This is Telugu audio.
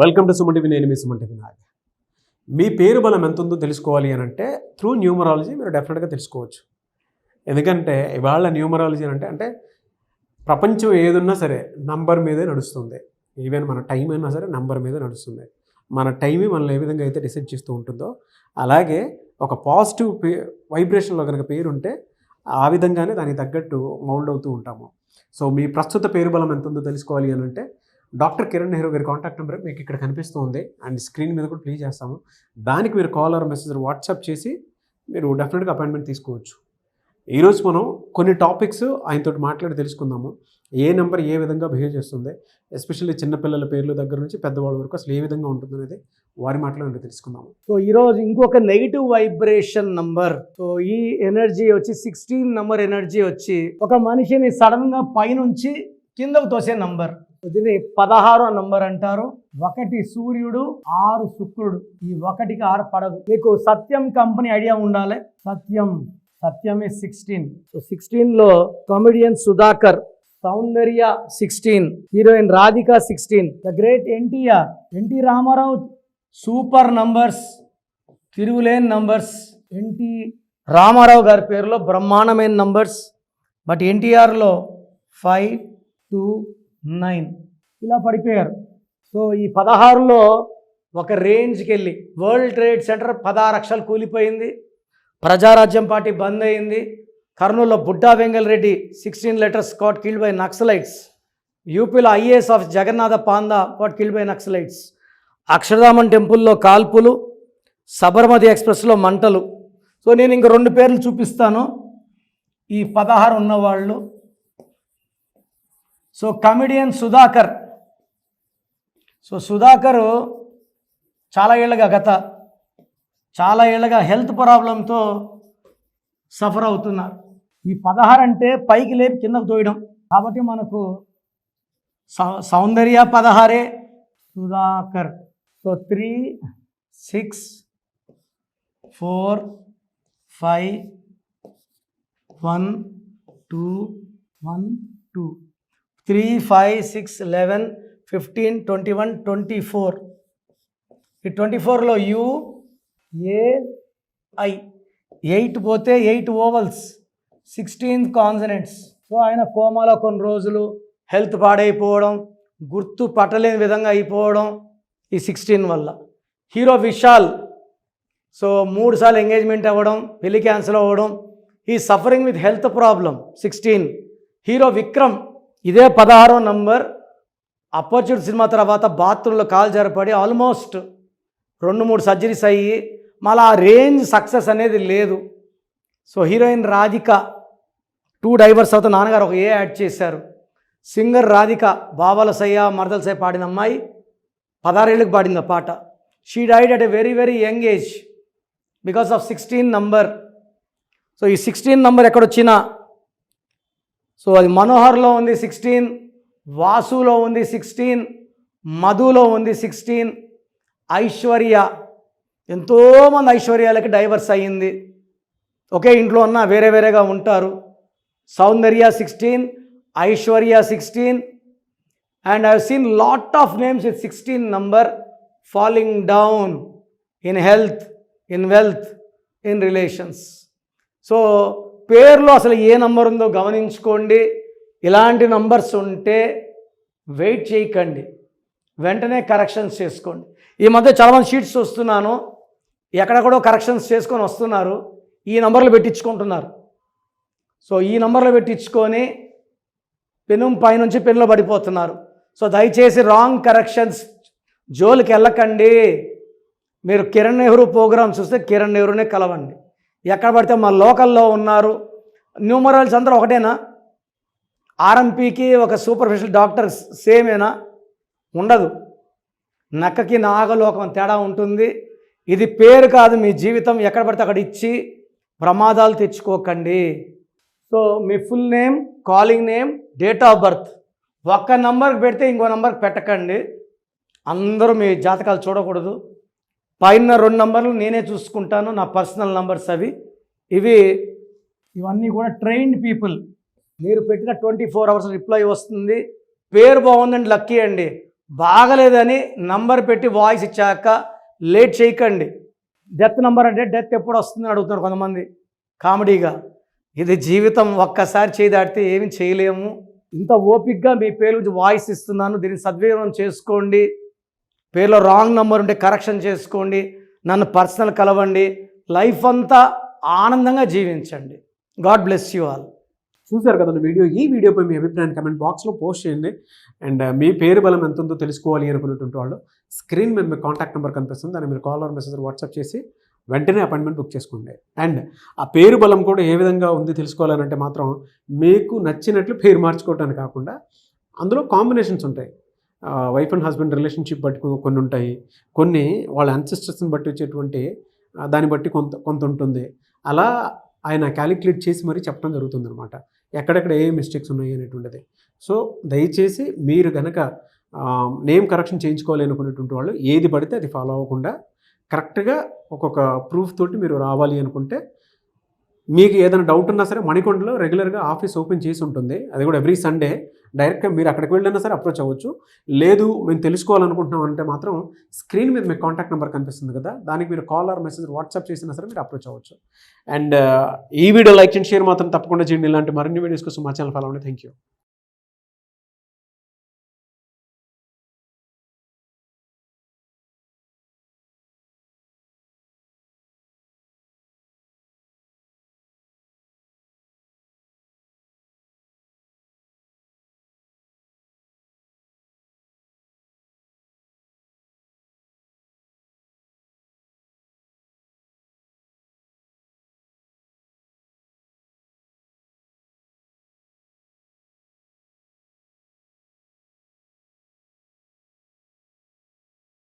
వెల్కమ్ టు సుమన్ టీవీ నేను మీ సుమన్ టీవీ మీ పేరు బలం ఎంత ఉందో తెలుసుకోవాలి అని అంటే త్రూ న్యూమరాలజీ మీరు డెఫినెట్గా తెలుసుకోవచ్చు. ఎందుకంటే ఇవాళ న్యూమరాలజీ అంటే అంటే ప్రపంచం ఏదున్నా సరే నంబర్ మీదే నడుస్తుంది. ఈవెన్ మన టైం అయినా సరే నంబర్ మీద నడుస్తుంది. మన టైం మనల్ని ఏ విధంగా అయితే డిసైడ్ చేస్తూ ఉంటుందో అలాగే ఒక పాజిటివ్ పే వైబ్రేషన్లో కనుక పేరు ఉంటే ఆ విధంగానే దానికి తగ్గట్టు మౌల్డ్ అవుతూ ఉంటాము. సో మీ ప్రస్తుత పేరు బలం ఎంత ఉందో తెలుసుకోవాలి అని అంటే డాక్టర్ కిరణ్ నెహ్రూ గారి కాంటాక్ట్ నెంబర్ మీకు ఇక్కడ కనిపిస్తూ ఉంది. అండ్ స్క్రీన్ మీద కూడా ప్లే చేస్తాము. దానికి మీరు కాల్ ఆర్ మెసేజ్ వాట్సాప్ చేసి మీరు డెఫినెట్గా అపాయింట్మెంట్ తీసుకోవచ్చు. ఈరోజు మనం కొన్ని టాపిక్స్ ఆయనతో మాట్లాడి తెలుసుకుందాము. ఏ నెంబర్ ఏ విధంగా బిహేవ్ చేస్తుంది? ఎస్పెషల్లీ చిన్నపిల్లల పేర్ల దగ్గర నుంచి పెద్దవాళ్ళ వరకు అసలు ఏ విధంగా ఉంటుంది అనేది వారి మాటలో తెలుసుకుందాము. సో ఈరోజు ఇంకొక నెగిటివ్ వైబ్రేషన్ నంబర్ సో ఈ ఎనర్జీ వచ్చి సిక్స్టీన్ నంబర్ ఎనర్జీ వచ్చి ఒక మనిషిని సడన్గా పైనుంచి కిందకు తోసే నంబర్ దీన్ని పదహారో నంబర్ అంటారు. ఒకటి సూర్యుడు ఆరు శుక్రుడు. ఈ ఒకటికి ఆరు పడదు. మీకు సత్యం కంపెనీ ఐడియా ఉండాలి. సత్యం సత్యం సిక్స్టీన్. సో సిక్స్టీన్లో comedian Sudhakar Soundarya sixteen heroine Radhika sixteen the great NTR NT Ramarao super numbers తిరుగులేని నంబర్స్ ఎన్టీ రామారావు గారి పేరులో బ్రహ్మాండమైన నంబర్స్. బట్ ఎన్టీఆర్లో ఫైవ్ టూ నైన్. ఇలా పడిపోయారు. సో ఈ పదహారులో ఒక రేంజ్కి వెళ్ళి వరల్డ్ ట్రేడ్ సెంటర్ పదహారు లక్షలు కూలిపోయింది. ప్రజారాజ్యం పార్టీ బంద్ అయింది. కర్నూలులో Budda Vengalreddy sixteen letters caught killed by naxalites. యూపీలో IAS of Jagannatha Panda caught killed by naxalites. అక్షరధామన్ టెంపుల్లో కాల్పులు సబర్మతి ఎక్స్ప్రెస్లో మంటలు. సో నేను ఇంక రెండు పేర్లు చూపిస్తాను. ఈ పదహారు ఉన్నవాళ్ళు so comedian Sudhakar. So Sudhakar చాలా ఏళ్ళగా గత చాలా ఏళ్ళగా హెల్త్ ప్రాబ్లంతో సఫర్ అవుతున్నారు ఈ పదహారు అంటే పైకి లేపి కిందకు తోయడం. కాబట్టి మనకు సౌ- Soundarya పదహారే Sudhakar. So three six four five one two one two. Three five six eleven fifteen twenty one twenty four. ఈ ట్వంటీ ఫోర్లో యూ ఏ ఐ. ఎయిట్ పోతే eight vowels sixteen consonants. So ఆయన కోమాలో కొన్ని రోజులు హెల్త్ పాడైపోవడం గుర్తు పట్టలేని విధంగా అయిపోవడం ఈ సిక్స్టీన్ వల్ల. హీరో విశాల్ సో మూడుసార్లు ఎంగేజ్మెంట్ అవ్వడం పెళ్ళి క్యాన్సిల్ అవ్వడం ఈ suffering with health problem sixteen. Hero Vikram ఇదే పదహారో నంబర్ అపర్చునిటీ సినిమా తర్వాత బాత్రూంలో కాలు జరపడి ఆల్మోస్ట్ రెండు మూడు సర్జరీస్ అయ్యి మళ్ళీ ఆ రేంజ్ సక్సెస్ అనేది లేదు. So heroine Radhika two divorce తర్వాత నాన్నగారు ఒక ఏ యాడ్ చేశారు. సింగర్ రాధిక బావల సయ్య మరదల సయ్య పాడిన అమ్మాయి పదహారేళ్ళకి పాడింది ఆ పాట. She died at a very very young age because of sixteen number so ఈ సిక్స్టీన్ నంబర్ ఎక్కడొచ్చినా సో అది మనోహర్లో ఉంది సిక్స్టీన్ వాసులో ఉంది సిక్స్టీన్ మధులో ఉంది సిక్స్టీన్ ఐశ్వర్య. ఎంతోమంది ఐశ్వర్యాలకి డైవర్స్ అయ్యింది. ఒకే ఇంట్లో ఉన్న వేరే వేరేగా ఉంటారు. Soundarya sixteen Aishwarya sixteen. And I seen lot of names with sixteen number falling down in health in wealth in relations so పేర్లో అసలు ఏ నంబర్ ఉందో గమనించుకోండి. ఇలాంటి నంబర్స్ ఉంటే వెయిట్ చేయకండి. వెంటనే కరెక్షన్స్ చేసుకోండి. ఈ మధ్య చాలామంది షీట్స్ వస్తున్నాను. ఎక్కడెక్కడో కరెక్షన్స్ చేసుకొని వస్తున్నారు. ఈ నంబర్లు పెట్టించుకుంటున్నారు. సో ఈ నంబర్లు పెట్టించుకొని పెను పైనుంచి పెన్లో పడిపోతున్నారు. సో దయచేసి రాంగ్ కరెక్షన్స్ జోలికి వెళ్ళకండి. మీరు కిరణ్ నెహ్రూ ప్రోగ్రామ్ చూస్తే కిరణ్ నెహ్రూనే కలవండి. ఎక్కడ పడితే మా లోకల్లో ఉన్నారు. న్యూమరల్స్ అందరూ ఒకటేనా? ఆర్ఎంపీకి ఒక సూపర్ఫిషియల్ డాక్టర్ సేమేనా? ఉండదు. నక్కకి నాగలోకం తేడా ఉంటుంది. ఇది పేరు కాదు మీ జీవితం ఎక్కడ పడితే అక్కడ ఇచ్చి ప్రమాదాలు తెచ్చుకోకండి. So me full name calling name date of birth. ఒక్క నంబర్కి పెడితే ఇంకో నంబర్కి పెట్టకండి. అందరూ మీ జాతకాలు చూడకూడదు. పైన రెండు నంబర్లు నేనే చూసుకుంటాను నా పర్సనల్ నంబర్స్ అవి. ఇవి ఇవన్నీ కూడా ట్రైన్డ్ పీపుల్. మీరు పెట్టిన ట్వంటీ ఫోర్ అవర్స్ రిప్లై వస్తుంది. పేరు బాగుందండి లక్కీ అండి. బాగలేదని నంబర్ పెట్టి వాయిస్ ఇచ్చాక లేట్ చేయకండి. డెత్ నంబర్ అంటే డెత్ ఎప్పుడు వస్తుందని అడుగుతున్నారు కొంతమంది కామెడీగా. ఇది జీవితం ఒక్కసారి చేయి దాటితే ఏమి చేయలేము. ఇంత ఓపిక్గా మీ పేరు గురించి వాయిస్ ఇస్తున్నాను దీన్ని సద్వినియోగం చేసుకోండి. పేర్లో రాంగ్ నంబర్ ఉంటే కరెక్షన్ చేసుకోండి నన్ను పర్సనల్ కలవండి లైఫ్ అంతా ఆనందంగా జీవించండి. గాడ్ బ్లెస్ యూ ఆల్ చూశారు కదా వీడియో ఈ వీడియోపై మీ అభిప్రాయాన్ని కమెంట్ బాక్స్లో పోస్ట్ చేయండి. అండ్ uh, మీ పేరు బలం ఎంత ఉందో తెలుసుకోవాలి అనుకున్నటువంటి వాళ్ళు స్క్రీన్ మీద మీ కాంటాక్ట్ నెంబర్ కనిపిస్తుంది. దాన్ని మీరు కాల్ ఆర్ మెసేజ్ వాట్సాప్ చేసి వెంటనే అపాయింట్మెంట్ బుక్ చేసుకోండి. అండ్ ఆ పేరు బలం కూడా ఏ విధంగా ఉంది తెలుసుకోవాలనంటే మాత్రం మీకు నచ్చినట్లు పేరు మార్చుకోవటానికి కాకుండా అందులో కాంబినేషన్స్ ఉంటాయి. వైఫ్ అండ్ హస్బెండ్ రిలేషన్షిప్ బట్టి కొన్ని ఉంటాయి. కొన్ని వాళ్ళ అన్సిస్టర్స్ని బట్టి వచ్చేటువంటి దాన్ని బట్టి కొంత కొంత ఉంటుంది. అలా ఆయన క్యాలిక్యులేట్ చేసి మరీ చెప్పడం జరుగుతుంది అనమాట ఎక్కడెక్కడ ఏ మిస్టేక్స్ ఉన్నాయి అనేటువంటిది. సో దయచేసి మీరు కనుక నేమ్ కరెక్షన్ చేయించుకోవాలి అనుకునేటువంటి వాళ్ళు ఏది పడితే అది ఫాలో అవ్వకుండా కరెక్ట్గా ఒక్కొక్క ప్రూఫ్ తోటి మీరు రావాలి అనుకుంటే మీకు ఏదైనా డౌట్ ఉన్నా సరే మణికొండలో రెగ్యులర్గా ఆఫీస్ ఓపెన్ చేసి ఉంటుంది. అది కూడా ఎవ్రీ సండే డైరెక్ట్గా మీరు అక్కడికి వెళ్ళినా సరే అప్రోచ్ అవ్వచ్చు. లేదు మేము తెలుసుకోవాలనుకుంటున్నాం అంటే మాత్రం స్క్రీన్ మీద మీకు కాంటాక్ట్ నెంబర్ కనిపిస్తుంది కదా దానికి మీరు కాల్ ఆర్ మెసేజ్ వాట్సాప్ చేసినా సరే మీరు అప్రోచ్ అవ్వచ్చు. అండ్ uh, ఈ వీడియో లైక్ చేయండి షేర్ మాత్రం తప్పకుండా చేయండి. ఇలాంటి మరిన్ని వీడియోస్ కోసం మా ఛానల్ ఫాలో అవ్వండి. Thank you